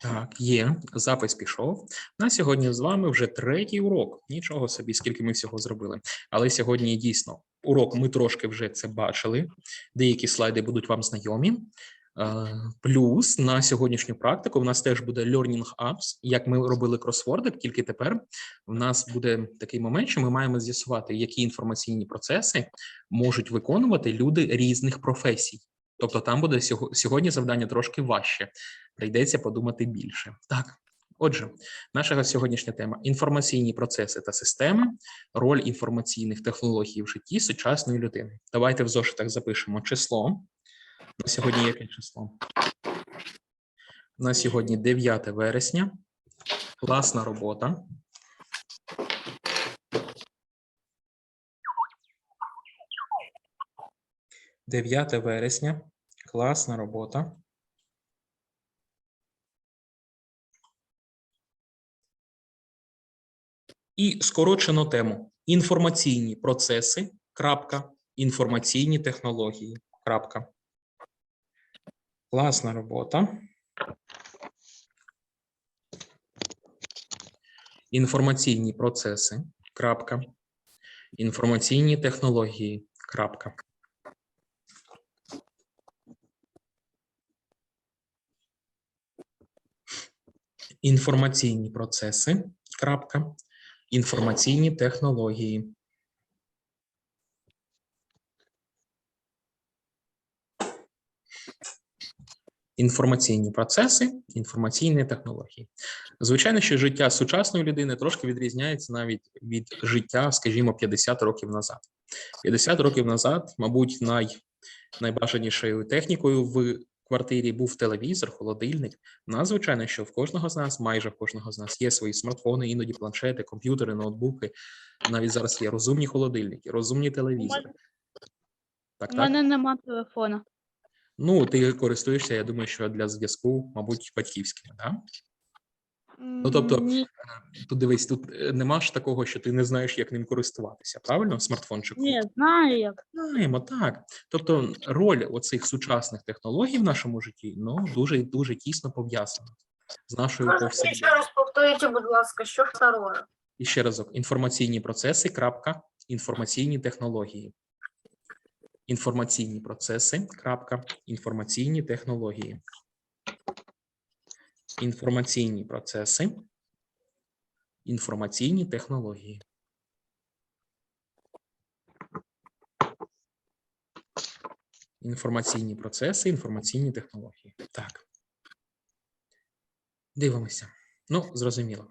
Так, є. Запис пішов. На сьогодні з вами вже третій урок. Нічого собі, скільки ми всього зробили. Але сьогодні дійсно урок ми трошки вже це бачили. Деякі слайди будуть вам знайомі. Е, Плюс на сьогоднішню практику в нас теж буде Learning Apps, як ми робили кросворди, тільки тепер в нас буде такий момент, що ми маємо з'ясувати, які інформаційні процеси можуть виконувати люди різних професій. Тобто там буде сьогодні завдання трошки важче прийдеться подумати більше. Так, отже, наша сьогоднішня тема: інформаційні процеси та системи, роль інформаційних технологій в житті сучасної людини. Давайте в зошитах запишемо число. На сьогодні яке число? На сьогодні 9 вересня. Класна робота. Дев'яте вересня. Класна робота. І скорочено тему: інформаційні процеси. Крапка, інформаційні технології. Крапка. Класна робота. Інформаційні процеси. Крапка. Інформаційні технології. Крапка. Інформаційні процеси. Крапка. Інформаційні технології. Інформаційні процеси, інформаційні технології. Звичайно, що життя сучасної людини трошки відрізняється навіть від життя, скажімо, 50 років назад. 50 років назад, мабуть, най, найбажанішою технікою в квартирі був телевізор, холодильник. Надзвичайно, що в кожного з нас, майже в кожного з нас, є свої смартфони, іноді планшети, комп'ютери, ноутбуки. Навіть зараз є розумні холодильники, розумні телевізори. Так, У так. мене нема телефона. Ну, ти користуєшся, я думаю, що для зв'язку, мабуть, батьківським, да? Ну, тобто, Ні, Тут дивись, тут е, нема ж такого, що ти не знаєш, як ним користуватися, правильно? Смартфончиком. ні, знаю як. Знаємо, так. Тобто, роль оцих сучасних технологій в нашому житті ну дуже дуже тісно пов'язана з нашою Можете ще раз повторите, будь ласка, що второе? І ще разок: інформаційні процеси. Крапка, інформаційні технології. Інформаційні процеси. Крапка, інформаційні технології. Інформаційні процеси. Інформаційні технології. Інформаційні процеси, інформаційні технології. Так. Дивимося. Ну, зрозуміло.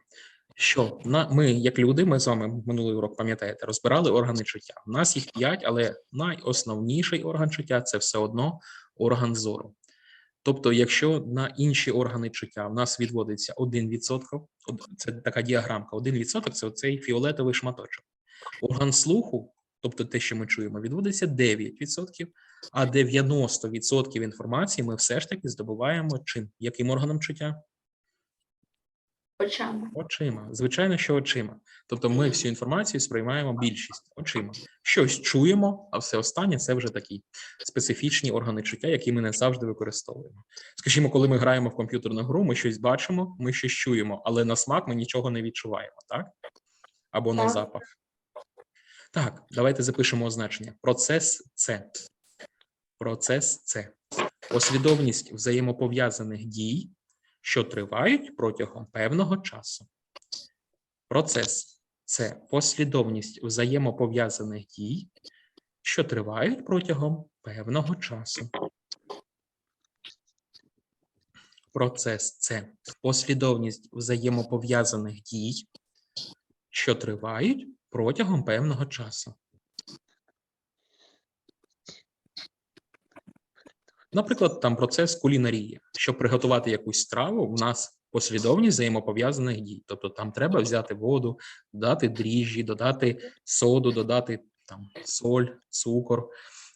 Що на ми, як люди, ми з вами минулий урок, пам'ятаєте, розбирали органи чуття. У нас їх п'ять, але найосновніший орган чуття це все одно орган зору. Тобто, якщо на інші органи чуття в нас відводиться 1%, це така діаграмка, 1% це оцей фіолетовий шматочок. Орган слуху, тобто те, що ми чуємо, відводиться 9%, а 90% інформації ми все ж таки здобуваємо чим? Яким органом чуття? Очами. Очима. Звичайно, що очима. Тобто ми всю інформацію сприймаємо більшість очима. Щось чуємо, а все останнє це вже такі специфічні органи чуття, які ми не завжди використовуємо. Скажімо, коли ми граємо в комп'ютерну гру, ми щось бачимо, ми щось чуємо, але на смак ми нічого не відчуваємо, так? Або на запах. Так, давайте запишемо означення. Процес це. Процес це послідовність взаємопов'язаних дій, що тривають протягом певного часу. Процес це послідовність взаємопов'язаних дій, що тривають протягом певного часу. Процес це послідовність взаємопов'язаних дій, що тривають протягом певного часу. Наприклад, там процес кулінарії. Щоб приготувати якусь страву, в нас послідовність взаємопов'язаних дій. Тобто там треба взяти воду, додати дріжджі, додати соду, додати там соль, цукор,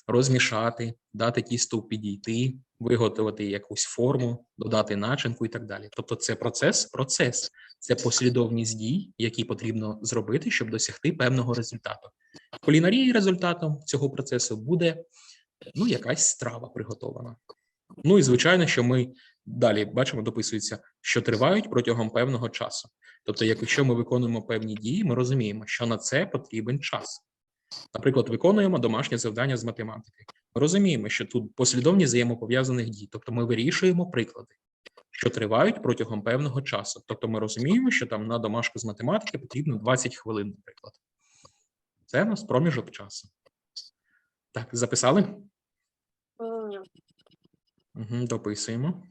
розмішати, дати тісту підійти, виготовити якусь форму, додати начинку і так далі. Тобто, це процес, процес, це послідовність дій, які потрібно зробити, щоб досягти певного результату. В кулінарії результатом цього процесу буде ну, якась страва приготована. Ну і звичайно, що ми Далі бачимо, дописується, що тривають протягом певного часу. Тобто, якщо ми виконуємо певні дії, ми розуміємо, що на це потрібен час. Наприклад, виконуємо домашнє завдання з математики. Ми розуміємо, що тут послідовність взаємопов'язаних дій, тобто ми вирішуємо приклади, що тривають протягом певного часу. Тобто, ми розуміємо, що там на домашку з математики потрібно 20 хвилин, наприклад. Це у нас проміжок часу. Так, записали? Угу, дописуємо.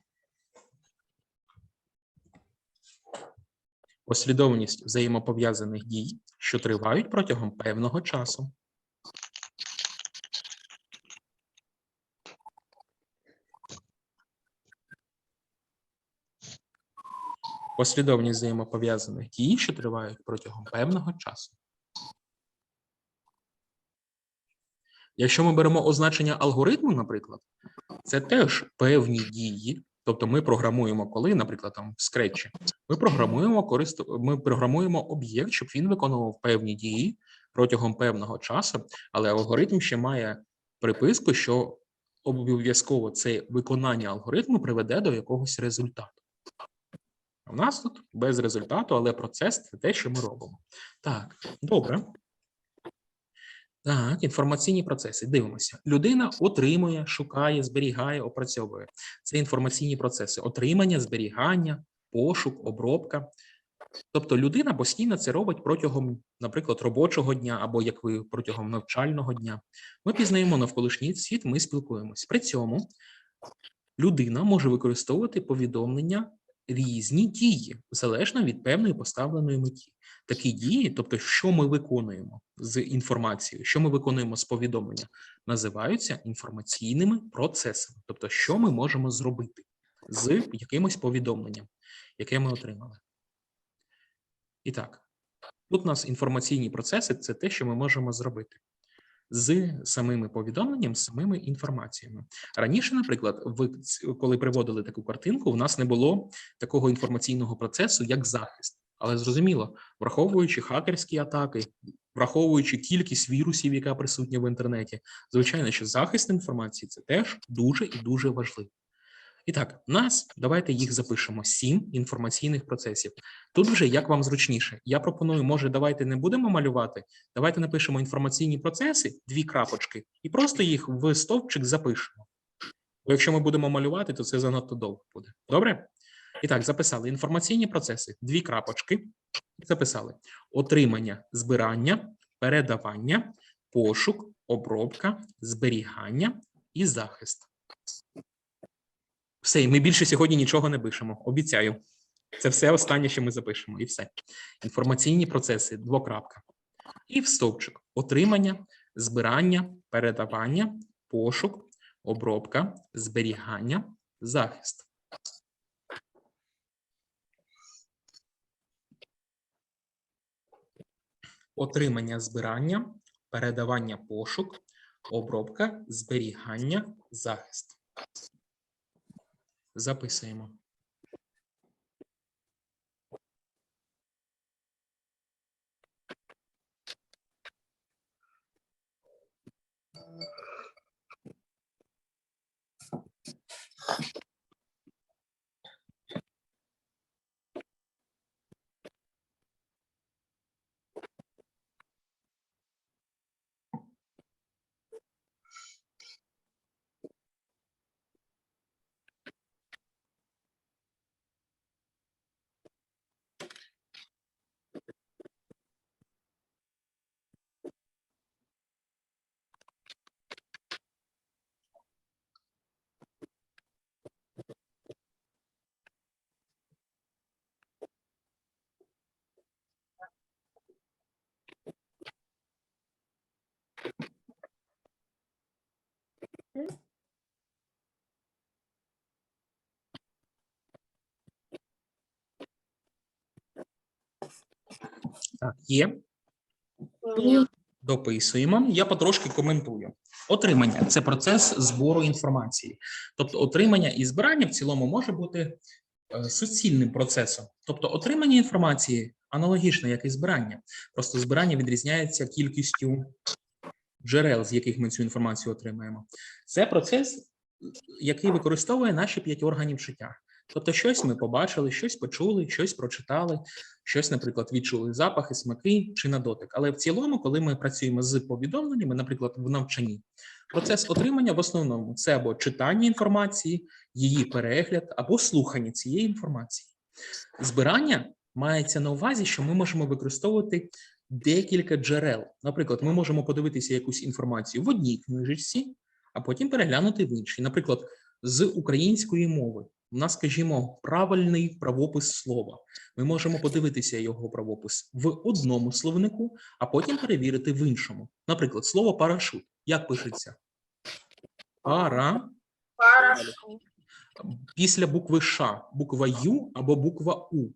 Послідовність взаємопов'язаних дій, що тривають протягом певного часу. Послідовність взаємопов'язаних дій, що тривають протягом певного часу. Якщо ми беремо означення алгоритму, наприклад, це теж певні дії. Тобто ми програмуємо, коли, наприклад, там в Scratch, ми програмуємо користу, ми програмуємо об'єкт, щоб він виконував певні дії протягом певного часу, але алгоритм ще має приписку, що обов'язково це виконання алгоритму приведе до якогось результату. У нас тут без результату, але процес це те, що ми робимо. Так, добре. Так, інформаційні процеси. Дивимося. Людина отримує, шукає, зберігає, опрацьовує. Це інформаційні процеси: отримання, зберігання, пошук, обробка. Тобто людина постійно це робить протягом, наприклад, робочого дня або як ви протягом навчального дня. Ми пізнаємо навколишній світ, ми спілкуємось. При цьому людина може використовувати повідомлення різні дії залежно від певної поставленої меті. Такі дії, тобто, що ми виконуємо з інформацією, що ми виконуємо з повідомлення, називаються інформаційними процесами. Тобто, що ми можемо зробити з якимось повідомленням, яке ми отримали. І так, тут у нас інформаційні процеси це те, що ми можемо зробити з самими повідомленням, з самими інформаціями. Раніше, наприклад, ви коли приводили таку картинку, у нас не було такого інформаційного процесу, як захист. Але зрозуміло, враховуючи хакерські атаки, враховуючи кількість вірусів, яка присутня в інтернеті, звичайно, що захист інформації це теж дуже і дуже важливо. І так, у нас давайте їх запишемо: сім інформаційних процесів. Тут вже як вам зручніше. Я пропоную, може, давайте не будемо малювати. Давайте напишемо інформаційні процеси, дві крапочки, і просто їх в стовпчик запишемо. Бо якщо ми будемо малювати, то це занадто довго буде. Добре? І так, записали інформаційні процеси, дві крапочки. Записали отримання, збирання, передавання, пошук, обробка, зберігання і захист. Все, і ми більше сьогодні нічого не пишемо. Обіцяю. Це все останнє, що ми запишемо, і все. Інформаційні процеси, двокрапка. І в стовпчик отримання, збирання, передавання, пошук, обробка, зберігання, захист. Отримання, збирання, передавання, пошук, обробка, зберігання, захист. Записуємо. Так, є. Ні. Дописуємо. Я потрошки коментую. Отримання це процес збору інформації. Тобто, отримання і збирання в цілому може бути е, суцільним процесом. Тобто, отримання інформації аналогічно, як і збирання. Просто збирання відрізняється кількістю джерел, з яких ми цю інформацію отримаємо. Це процес який використовує наші п'ять органів життя. Тобто, щось ми побачили, щось почули, щось прочитали, щось, наприклад, відчули запахи, смаки чи на дотик. Але в цілому, коли ми працюємо з повідомленнями, наприклад, в навчанні, процес отримання в основному це або читання інформації, її перегляд, або слухання цієї інформації. Збирання мається на увазі, що ми можемо використовувати декілька джерел. Наприклад, ми можемо подивитися якусь інформацію в одній книжечці, а потім переглянути в іншій. Наприклад, з української мови. У нас, скажімо, правильний правопис слова. Ми можемо подивитися його правопис в одному словнику, а потім перевірити в іншому. Наприклад, слово парашут. Як пишеться? Пара Хорошо. після букви Ш, буква Ю або буква У.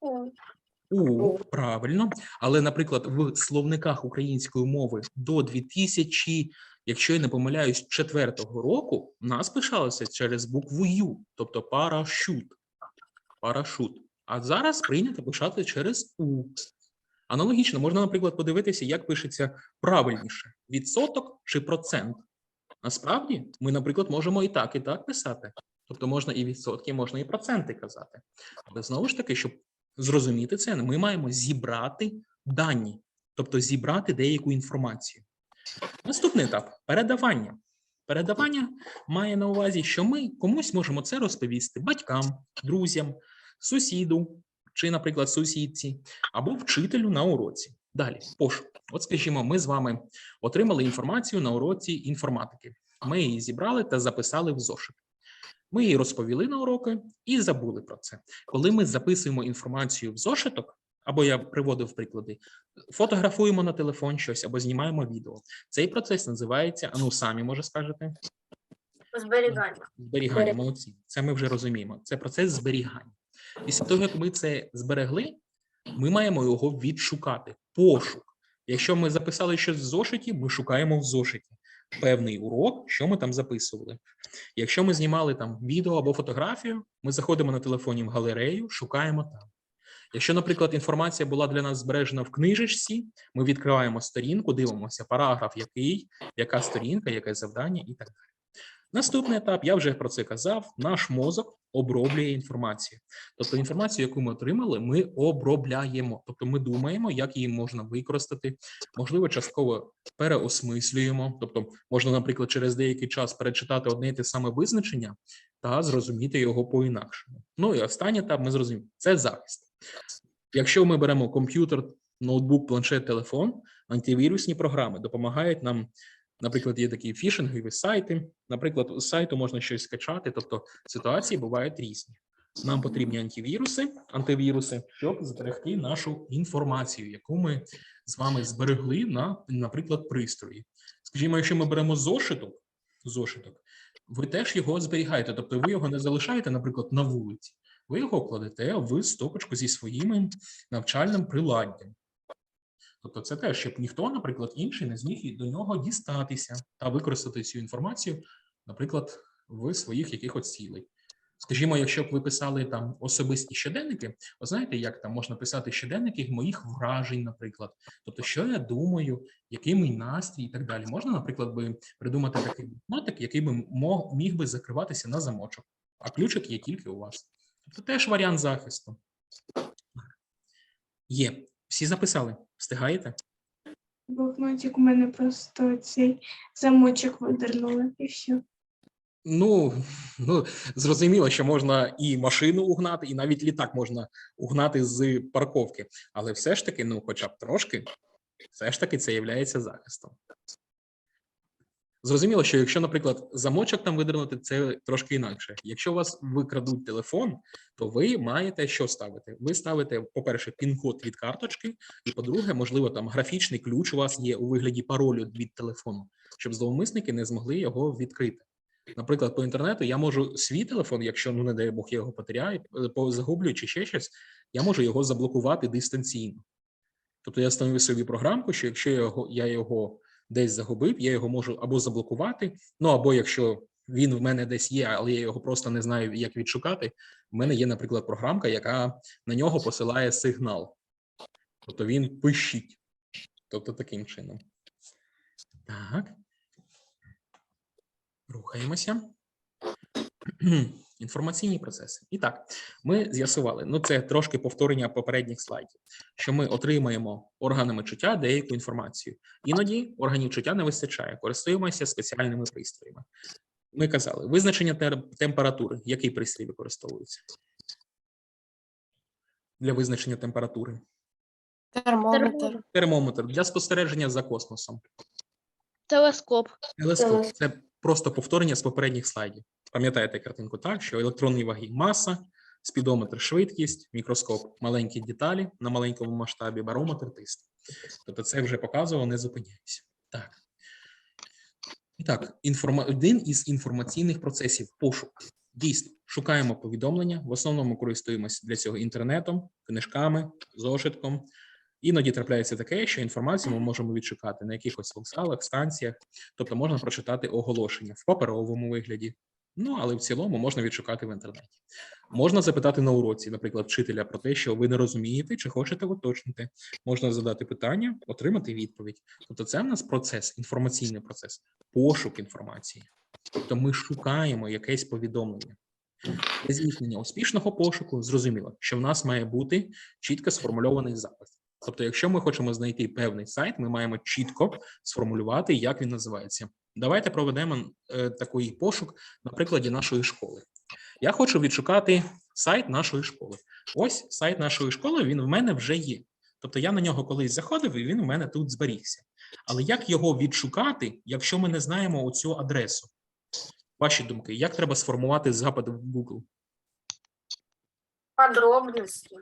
У. У, правильно, але, наприклад, в словниках української мови до 2000, якщо я не помиляюсь, четвертого року нас пишалося через букву Ю, тобто парашут. Парашут. А зараз прийнято пишати через У. Аналогічно, можна, наприклад, подивитися, як пишеться правильніше: відсоток чи процент. Насправді, ми, наприклад, можемо і так, і так писати. Тобто можна і відсотки, можна і проценти казати. Але знову ж таки, щоб зрозуміти це, ми маємо зібрати дані, тобто зібрати деяку інформацію. Наступний етап передавання. Передавання має на увазі, що ми комусь можемо це розповісти батькам, друзям, сусіду чи, наприклад, сусідці або вчителю на уроці. Далі, пошук. От, скажімо, ми з вами отримали інформацію на уроці інформатики. Ми її зібрали та записали в зошит. Ми її розповіли на уроки і забули про це. Коли ми записуємо інформацію в зошиток, або я приводив приклади, фотографуємо на телефон щось або знімаємо відео. Цей процес називається, а ну самі може скажете, Зберігання. зберігання. Молодці. Це ми вже розуміємо. Це процес зберігання. Після того, як ми це зберегли, ми маємо його відшукати. Пошук. Якщо ми записали щось в зошиті, ми шукаємо в зошиті певний урок, що ми там записували. Якщо ми знімали там відео або фотографію, ми заходимо на телефоні в галерею, шукаємо там. Якщо, наприклад, інформація була для нас збережена в книжечці, ми відкриваємо сторінку, дивимося параграф, який, яка сторінка, яке завдання і так далі. Наступний етап, я вже про це казав, наш мозок оброблює інформацію. Тобто інформацію, яку ми отримали, ми обробляємо. Тобто ми думаємо, як її можна використати, можливо, частково переосмислюємо. Тобто можна, наприклад, через деякий час перечитати одне і те саме визначення та зрозуміти його по-інакшому. Ну і останній етап ми зрозуміли – це захист. Якщо ми беремо комп'ютер, ноутбук, планшет, телефон, антивірусні програми допомагають нам Наприклад, є такі фішингові сайти. Наприклад, з сайту можна щось скачати, тобто ситуації бувають різні. Нам потрібні антивіруси, антивіруси, щоб зберегти нашу інформацію, яку ми з вами зберегли на, наприклад, пристрої. Скажімо, якщо ми беремо зошиток, зошиток, ви теж його зберігаєте, тобто ви його не залишаєте, наприклад, на вулиці. Ви його кладете в стопочку зі своїм навчальним приладдям. Тобто, це те, щоб ніхто, наприклад, інший не зміг до нього дістатися та використати цю інформацію, наприклад, в своїх якихось цілей. Скажімо, якщо б ви писали там особисті щоденники, ви знаєте, як там можна писати щоденники моїх вражень, наприклад, тобто, що я думаю, який мій настрій і так далі. Можна, наприклад, би придумати такий блокнотик, який би міг би закриватися на замочок, а ключик є тільки у вас. Тобто теж варіант захисту. Є. Всі записали? Встигаєте? Блокнотик у мене просто цей замочок видернули і все. Ну, ну зрозуміло, що можна і машину угнати, і навіть літак можна угнати з парковки. Але все ж таки, ну, хоча б трошки, все ж таки це є захистом. Зрозуміло, що якщо, наприклад, замочок там видернути, це трошки інакше. Якщо у вас викрадуть телефон, то ви маєте що ставити? Ви ставите, по-перше, пін-код від карточки, і по-друге, можливо, там графічний ключ у вас є у вигляді паролю від телефону, щоб зловмисники не змогли його відкрити. Наприклад, по інтернету я можу свій телефон, якщо ну не дай Бог я його потеряю, е, загублю чи ще щось, я можу його заблокувати дистанційно. Тобто я встановив собі програмку, що якщо я його, я його десь загубив, я його можу або заблокувати, ну або якщо він в мене десь є, але я його просто не знаю, як відшукати. В мене є, наприклад, програмка, яка на нього посилає сигнал. Тобто він пищить. Тобто таким чином. Так. Рухаємося. Інформаційні процеси. І так, ми з'ясували, ну це трошки повторення попередніх слайдів, що ми отримаємо органами чуття деяку інформацію. Іноді органів чуття не вистачає, користуємося спеціальними пристроями. Ми казали, визначення температури. Який пристрій використовується? Для визначення температури. Термометр. Термометр для спостереження за космосом. Телескоп. Телескоп це просто повторення з попередніх слайдів. Пам'ятаєте картинку так, що електронні ваги маса, спідометр швидкість, мікроскоп маленькі деталі на маленькому масштабі, барометр тиск. Тобто це вже показував, не зупиняюся. Так. І так, інформа... один із інформаційних процесів пошук. Дійсно, шукаємо повідомлення. В основному користуємося для цього інтернетом, книжками, зошитком. Іноді трапляється таке, що інформацію ми можемо відшукати на якихось вокзалах, станціях, тобто можна прочитати оголошення в паперовому вигляді. Ну, але в цілому можна відшукати в інтернеті. Можна запитати на уроці, наприклад, вчителя про те, що ви не розумієте чи хочете уточнити. Можна задати питання, отримати відповідь. Тобто, це в нас процес, інформаційний процес, пошук інформації. Тобто, ми шукаємо якесь повідомлення. Для здійснення успішного пошуку зрозуміло, що в нас має бути чітко сформульований запит. Тобто, якщо ми хочемо знайти певний сайт, ми маємо чітко сформулювати, як він називається. Давайте проведемо е, такий пошук на прикладі нашої школи. Я хочу відшукати сайт нашої школи. Ось сайт нашої школи, він в мене вже є. Тобто я на нього колись заходив, і він у мене тут зберігся. Але як його відшукати, якщо ми не знаємо оцю адресу? Ваші думки, як треба сформувати запит в Google? Подробности.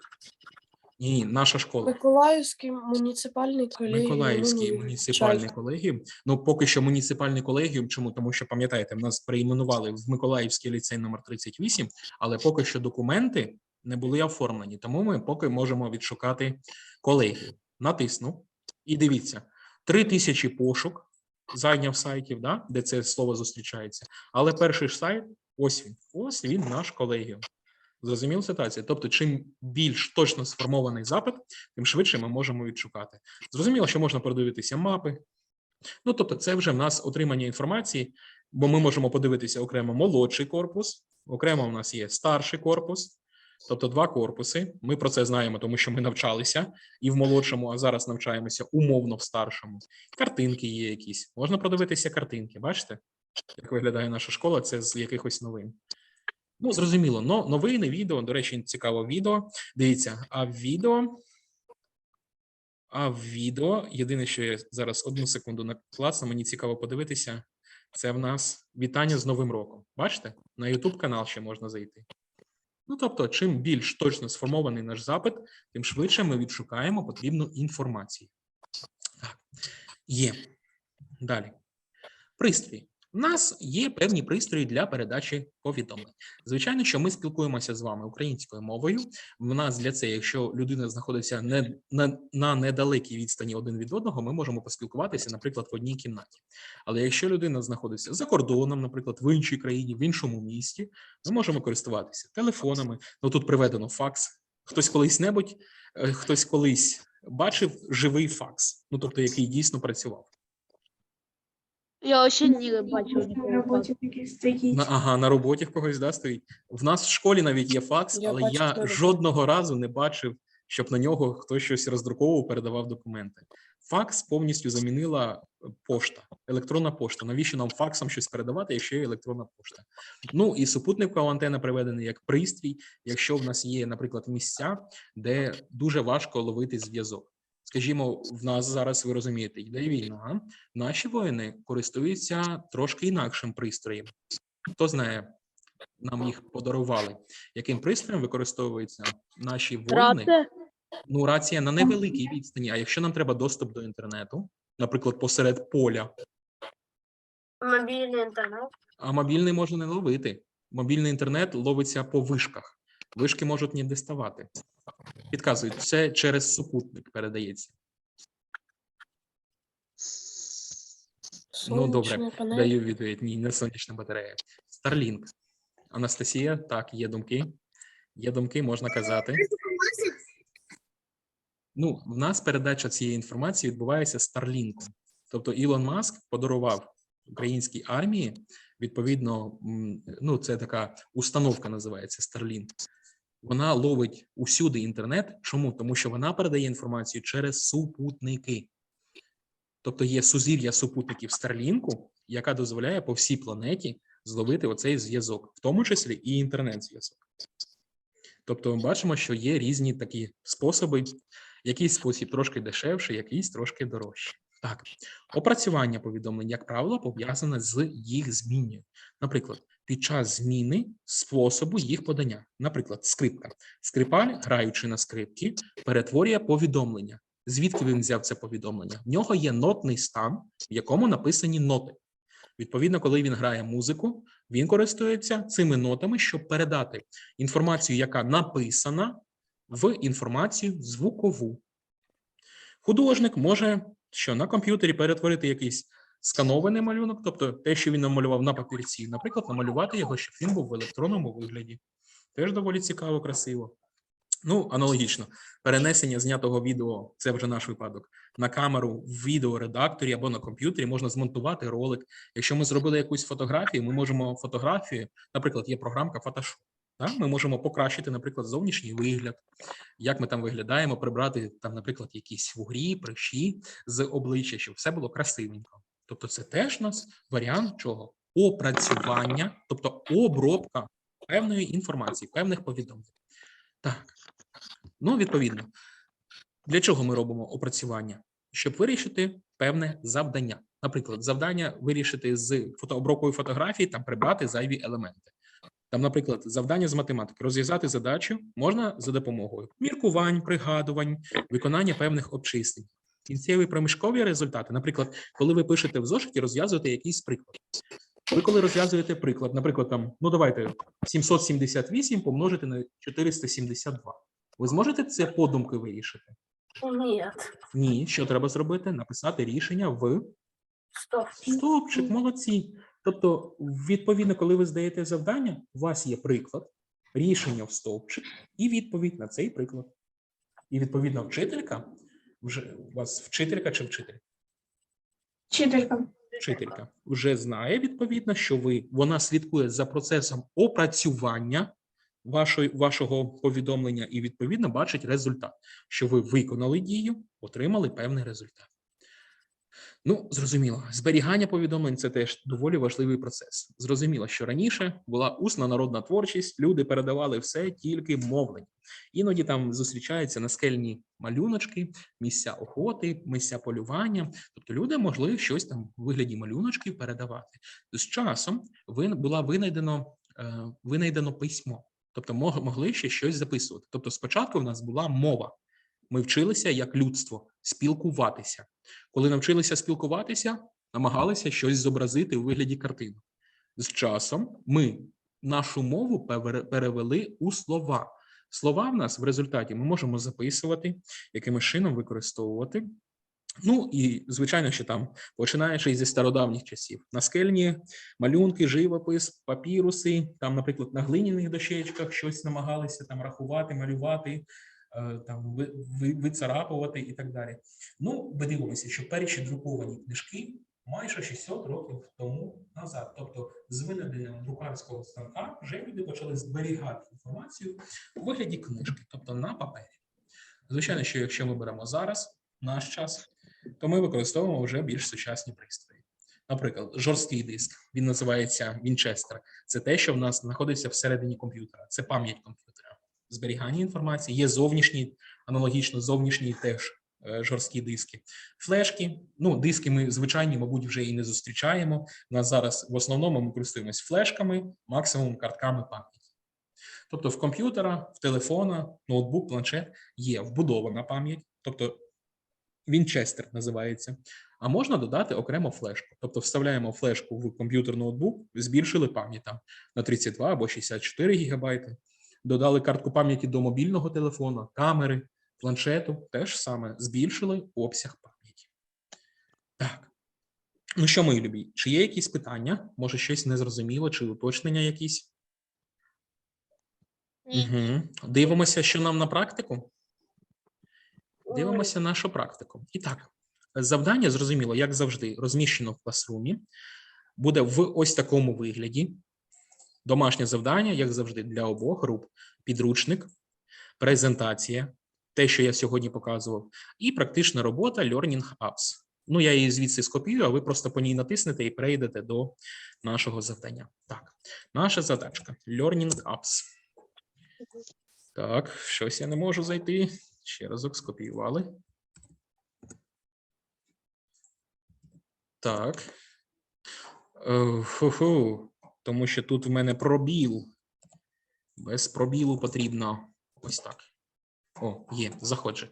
Ні, наша школа. Миколаївський муніципальний колегіум. Миколаївський муніципальний колегіум. Ну, поки що муніципальний колегіум. Чому? Тому що пам'ятаєте, в нас перейменували в Миколаївський ліцей номер 38, але поки що документи не були оформлені. Тому ми поки можемо відшукати колегію. Натисну і дивіться: три тисячі пошук зайняв сайтів, да, де це слово зустрічається. Але перший ж сайт, ось він, ось він наш колегіум. Зрозуміла ситуація? Тобто, чим більш точно сформований запит, тим швидше ми можемо відшукати. Зрозуміло, що можна продивитися мапи. Ну, тобто, це вже в нас отримання інформації, бо ми можемо подивитися окремо молодший корпус, окремо в нас є старший корпус, тобто два корпуси. Ми про це знаємо, тому що ми навчалися і в молодшому, а зараз навчаємося умовно в старшому. Картинки є якісь. Можна продивитися картинки. Бачите, як виглядає наша школа? Це з якихось новин. Ну, зрозуміло, но новини, відео, до речі, цікаво відео. Дивіться, а відео. А відео, єдине, що я зараз одну секунду наклацну, мені цікаво подивитися. Це в нас вітання з Новим роком. Бачите? На YouTube канал ще можна зайти. Ну, тобто, чим більш точно сформований наш запит, тим швидше ми відшукаємо потрібну інформацію. Так, є. Далі. Пристрій. У нас є певні пристрої для передачі повідомлень. Звичайно, що ми спілкуємося з вами українською мовою. В нас для це, якщо людина знаходиться не на, на недалекій відстані один від одного, ми можемо поспілкуватися, наприклад, в одній кімнаті. Але якщо людина знаходиться за кордоном, наприклад, в іншій країні, в іншому місті, ми можемо користуватися телефонами. Ну тут приведено факс. Хтось колись небудь, е, хтось колись бачив живий факс, ну тобто який дійсно працював. Я ще не бачив. На роботі такі стоїть. На, ага, на роботі в когось да, стоїть. В нас в школі навіть є факс, Я але бачив я жодного разу не бачив, щоб на нього хтось щось роздруковував, передавав документи. Факс повністю замінила е, пошта, електронна пошта. Навіщо нам факсом щось передавати, якщо є електронна пошта? Ну і супутникова антена приведена як пристрій, якщо в нас є, наприклад, місця, де дуже важко ловити зв'язок. Скажімо, в нас зараз ви розумієте, йде війна. Наші воїни користуються трошки інакшим пристроєм. Хто знає, нам їх подарували. Яким пристроєм використовуються наші воїни? Ну, рація на невеликій відстані. А якщо нам треба доступ до інтернету, наприклад, посеред поля, Мобильный интернет. а мобільний може не ловити. Мобільний інтернет ловиться по вишках. Вишки можуть не діставати. Підказують, це через супутник передається. Ну, добре, панель. Даю відповідь. Ні, не сонячна батарея. Starlink. Анастасія, так, є думки. Є думки, можна казати. Ну, в нас передача цієї інформації відбувається Starlink. Тобто Ілон Маск подарував українській армії. Відповідно, ну це така установка називається Starlink. Вона ловить усюди інтернет. Чому? Тому що вона передає інформацію через супутники. Тобто є сузір'я супутників Старлінку, яка дозволяє по всій планеті зловити оцей зв'язок, в тому числі і інтернет-зв'язок. Тобто, ми бачимо, що є різні такі способи, якийсь спосіб трошки дешевший, якийсь трошки дорожчий. Так, опрацювання повідомлень, як правило, пов'язане з їх зміною. Наприклад, під час зміни способу їх подання. Наприклад, скрипка. Скрипаль, граючи на скрипці, перетворює повідомлення. Звідки він взяв це повідомлення? В нього є нотний стан, в якому написані ноти. Відповідно, коли він грає музику, він користується цими нотами, щоб передати інформацію, яка написана, в інформацію звукову. Художник може що на комп'ютері перетворити якийсь сканований малюнок, тобто те, що він намалював на папірці, наприклад, намалювати його, щоб він був в електронному вигляді. Теж доволі цікаво, красиво. Ну, аналогічно, перенесення знятого відео, це вже наш випадок, на камеру в відеоредакторі або на комп'ютері можна змонтувати ролик. Якщо ми зробили якусь фотографію, ми можемо фотографію, наприклад, є програмка Photoshop. Так? Ми можемо покращити, наприклад, зовнішній вигляд, як ми там виглядаємо, прибрати там, наприклад, якісь вугрі, прищі з обличчя, щоб все було красивенько. Тобто, це теж у нас варіант чого? Опрацювання, тобто обробка певної інформації, певних повідомлень. Так. Ну, відповідно, для чого ми робимо опрацювання? Щоб вирішити певне завдання. Наприклад, завдання вирішити з фотообробкою фотографії, там прибрати зайві елементи. Там, наприклад, завдання з математики розв'язати задачу можна за допомогою міркувань, пригадувань, виконання певних обчислень. Кінцеві проміжкові результати, наприклад, коли ви пишете в зошиті, розв'язуєте якийсь приклад. Ви коли розв'язуєте приклад, наприклад, там, ну давайте 778 помножити на 472. Ви зможете це подумки вирішити? Нет. Ні, що треба зробити? Написати рішення в Стоп. Стопчик, молодці. Тобто, відповідно, коли ви здаєте завдання, у вас є приклад, рішення в стовпчик і відповідь на цей приклад. І відповідно, вчителька вже у вас вчителька чи вчитель? Вчителька. Вчителька вже знає відповідно, що ви вона слідкує за процесом опрацювання вашої вашого повідомлення і відповідно бачить результат, що ви виконали дію, отримали певний результат. Ну, зрозуміло, зберігання повідомлень це теж доволі важливий процес. Зрозуміло, що раніше була усна народна творчість, люди передавали все тільки мовлення. Іноді там зустрічаються наскельні малюночки, місця охоти, місця полювання. Тобто люди могли щось там у вигляді малюночків передавати. З часом була винайдено, е, винайдено письмо, тобто могли ще щось записувати. Тобто, спочатку в нас була мова. Ми вчилися як людство спілкуватися. Коли навчилися спілкуватися, намагалися щось зобразити у вигляді картини. З часом ми нашу мову пере- перевели у слова. Слова в нас в результаті ми можемо записувати, якимось чином використовувати. Ну і звичайно, що там, починаючи зі стародавніх часів, наскельні малюнки, живопис, папіруси, там, наприклад, на глиняних дощечках щось намагалися там рахувати, малювати, там ви- ви- вицарапувати і так далі. Ну, ми дивимося, що перші друковані книжки майже 600 років тому назад. Тобто, з винайденням друкарського станка вже люди почали зберігати інформацію у вигляді книжки, тобто на папері. Звичайно, що якщо ми беремо зараз наш час, то ми використовуємо вже більш сучасні пристрої. Наприклад, жорсткий диск, він називається Вінчестер. Це те, що в нас знаходиться всередині комп'ютера. Це пам'ять комп'ютера. Зберігання інформації. Є зовнішні, аналогічно зовнішні теж е, жорсткі диски. Флешки. Ну, диски ми звичайні, мабуть, вже і не зустрічаємо. У нас зараз в основному ми користуємось флешками, максимум картками пам'яті. Тобто в комп'ютера, в телефона, ноутбук, планшет є вбудована пам'ять, тобто Вінчестер називається. А можна додати окремо флешку. Тобто вставляємо флешку в комп'ютер ноутбук, збільшили пам'ять там на 32 або 64 гігабайти. Додали картку пам'яті до мобільного телефона, камери, планшету. Теж саме збільшили обсяг пам'яті. Так. Ну що, мої любі, чи є якісь питання? Може, щось незрозуміло, чи уточнення якісь? Угу. Дивимося, що нам на практику. Дивимося нашу практику. І так, завдання зрозуміло, як завжди, розміщено в класрумі. буде в ось такому вигляді. Домашнє завдання, як завжди, для обох груп: підручник, презентація, те, що я сьогодні показував, і практична робота Learning Apps. Ну, я її звідси скопію, а ви просто по ній натиснете і перейдете до нашого завдання. Так, наша задачка Learning Apps. Так, щось я не можу зайти. Ще разок скопіювали. Так. Е, Фу-фу. Тому що тут в мене пробіл. Без пробілу потрібно ось так. О, є, заходжу.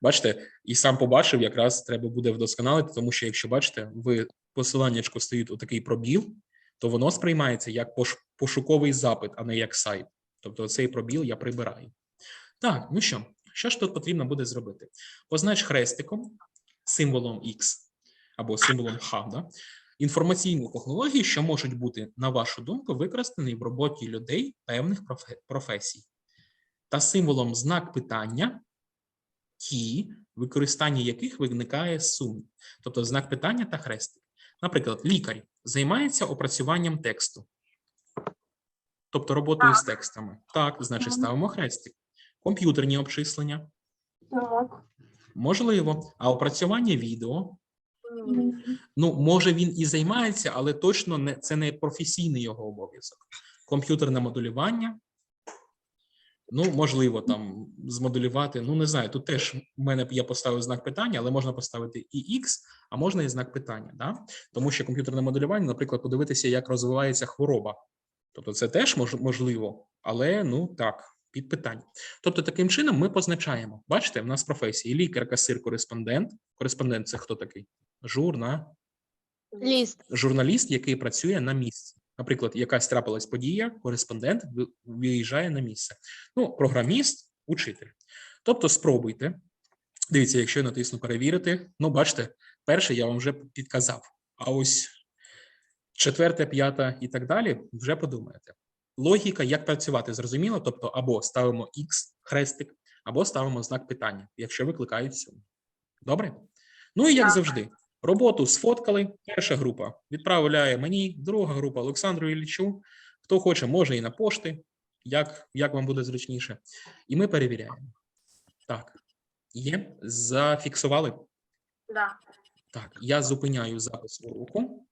Бачите, і сам побачив, якраз треба буде вдосконалити, тому що, якщо бачите, в посиланнячку стоїть отакий пробіл, то воно сприймається як пошуковий запит, а не як сайт. Тобто цей пробіл я прибираю. Так, ну що, що ж тут потрібно буде зробити? Познач хрестиком, символом X або символом H, да? Інформаційні технології, що можуть бути, на вашу думку, використані в роботі людей певних професій, та символом знак питання, ті, використання яких виникає сумнів, тобто знак питання та хрестик. Наприклад, лікар займається опрацюванням тексту, тобто роботою з текстами. Так, значить, ставимо хрестик. Комп'ютерні обчислення, Так. можливо, а опрацювання відео. Ну, може, він і займається, але точно не це не професійний його обов'язок. Комп'ютерне моделювання. Ну, можливо, там змоделювати. Ну, не знаю. Тут теж в мене я поставив знак питання, але можна поставити і X, а можна і знак питання. Да? Тому що комп'ютерне моделювання, наприклад, подивитися, як розвивається хвороба. Тобто, це теж можливо, але ну так, під питання. Тобто, таким чином ми позначаємо. Бачите, в нас професії лікар, касир, кореспондент. Кореспондент це хто такий? Журна Ліст. журналіст, який працює на місці. Наприклад, якась трапилась подія, кореспондент виїжджає на місце. Ну, програміст, учитель. Тобто, спробуйте. Дивіться, якщо я натисну перевірити, ну, бачите, перше я вам вже підказав. А ось четверте, п'яте і так далі вже подумаєте. Логіка, як працювати, зрозуміло? Тобто, або ставимо X хрестик, або ставимо знак питання, якщо викликають сумнів. Добре? Ну і як завжди, Роботу сфоткали. Перша група відправляє мені, друга група Олександру Іллічу. Хто хоче, може і на пошти, як, як вам буде зручніше. І ми перевіряємо. Так, є. Зафіксували. Да. Так, я зупиняю запис уроку.